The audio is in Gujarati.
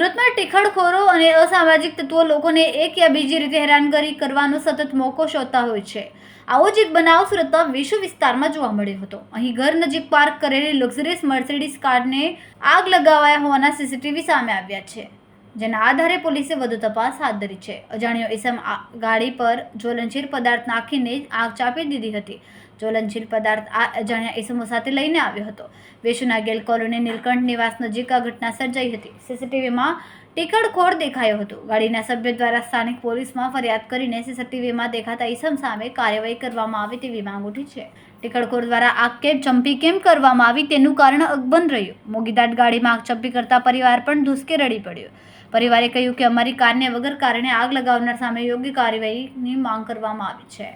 સુરતમાં ટીખળખોરો અને અસામાજિક તત્વો લોકોને એક યા બીજી રીતે હેરાનગરી કરવાનો સતત મોકો શોધતા હોય છે. આવો જ એક બનાવ સુરતના વિશ્વ વિસ્તારમાં જોવા મળ્યો હતો. અહીં ઘર નજીક પાર્ક કરેલી લક્ઝરીસ મર્સિડીઝ કારને આગ લગાવાયા હોવાના સીસીટીવી સામે આવ્યા છે. જેના આધારે પોલીસે વધુ તપાસ હાથ ધરી છે. અજાણ્યો ઇસમ ગાડી પર જ્વલનશીલ પદાર્થ નાખીને આગ ચાપી દીધી હતી. જ્વલનશીલ પદાર્થ આ અજાણ્યા ઇસમો સાથે લઈને આવ્યો હતો. વેશુના ગેલ કોલોની નીલકંઠ નિવાસ નજીક આ ઘટના સર્જાઈ હતી. સીસીટીવીમાં ટીકડખોડ દેખાયો હતો. ગાડીના સભ્ય દ્વારા સ્થાનિક પોલીસમાં ફરિયાદ કરીને સીસીટીવીમાં દેખાતા ઈસમ સામે કાર્યવાહી કરવામાં આવે તેવી માંગ ઉઠી છે. ટીકડખોર દ્વારા આગ કેમ ચંપી કેમ કરવામાં આવી તેનું કારણ અકબંધ રહ્યું. મોગીદાટ ગાડીમાં આગ ચંપી કરતા પરિવાર પણ ધુસકે રડી પડ્યો. પરિવારે કહ્યું કે અમારી કારને વગર કારણે આગ લગાવનાર સામે યોગ્ય કાર્યવાહીની માંગ કરવામાં આવી છે.